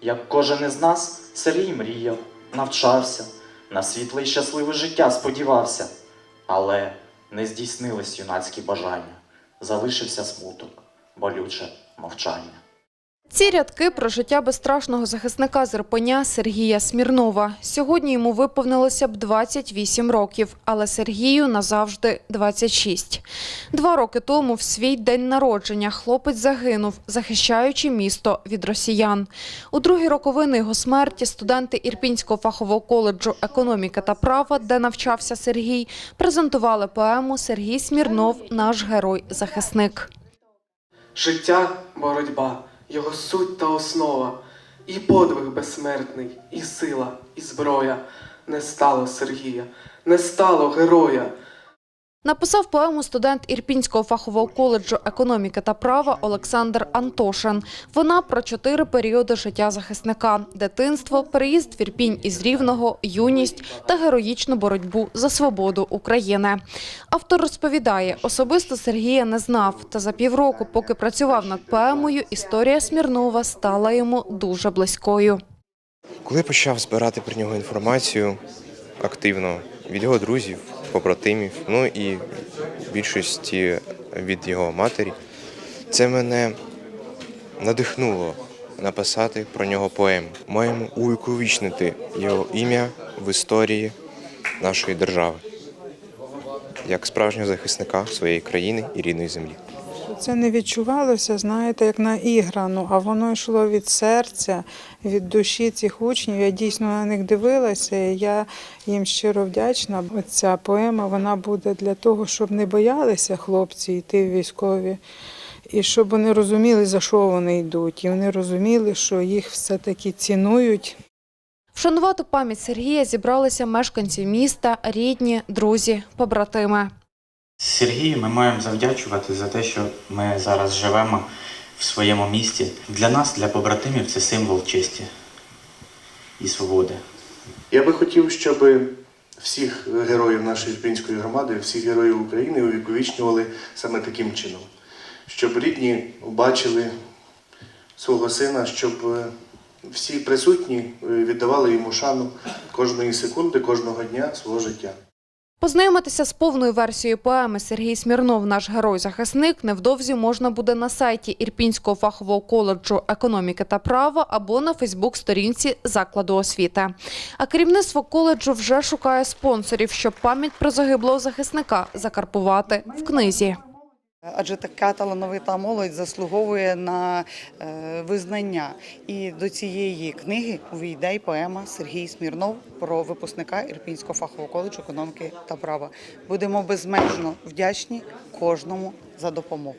Як кожен із нас, Сергій мріяв, навчався, на світле й щасливе життя сподівався. Але не здійснились юнацькі бажання, залишився смуток, болюче мовчання. Ці рядки про життя безстрашного захисника з Ірпеня Сергія Смірнова. Сьогодні йому виповнилося б 28 років, але Сергію назавжди 26. Два роки тому, в свій день народження, хлопець загинув, захищаючи місто від росіян. У другі роковини його смерті студенти Ірпінського фахового коледжу економіки та права, де навчався Сергій, презентували поему Сергій Смірнов, наш герой-захисник. Життя боротьба, його суть та основа, і подвиг безсмертний, і сила, і зброя. Не стало Сергія, не стало героя. Написав поему студент Ірпінського фахового коледжу економіки та права Олександр Антошин. Вона про чотири періоди життя захисника: дитинство, переїзд в Ірпінь із Рівного, юність та героїчну боротьбу за свободу України. Автор розповідає, особисто Сергія не знав, та за півроку, поки працював над поемою, історія Смірнова стала йому дуже близькою. Коли почав збирати про нього інформацію активно від його друзів, побратимів, ну і більшості від його матері, це мене надихнуло написати про нього поему. Маємо увіковічнити його ім'я в історії нашої держави як справжнього захисника своєї країни і рідної землі. Це не відчувалося, знаєте, як наіграно, а воно йшло від серця, від душі цих учнів. Я дійсно на них дивилася, і я їм щиро вдячна. Ця поема вона буде для того, щоб не боялися хлопці йти в військові, і щоб вони розуміли, за що вони йдуть, і вони розуміли, що їх все-таки цінують. Вшанувати пам'ять Сергія зібралися мешканці міста, рідні, друзі, побратими. Сергію ми маємо завдячувати за те, що ми зараз живемо в своєму місті. Для нас, для побратимів, це символ честі і свободи. Я би хотів, щоб всіх героїв нашої Ірпінської громади, всіх героїв України увіковічнювали саме таким чином, щоб рідні бачили свого сина, щоб всі присутні віддавали йому шану кожної секунди, кожного дня свого життя. Познайомитися з повною версією поеми Сергій Смірнов, наш герой-захисник, невдовзі можна буде на сайті Ірпінського фахового коледжу економіки та права або на Фейсбук-сторінці закладу освіти. А керівництво коледжу вже шукає спонсорів, щоб пам'ять про загиблого захисника закарпувати в книзі. Адже така талановита молодь заслуговує на е, визнання. І до цієї книги увійде й поема Сергій Смірнов про випускника Ірпінського фахового коледжу економіки та права. Будемо безмежно вдячні кожному за допомогу.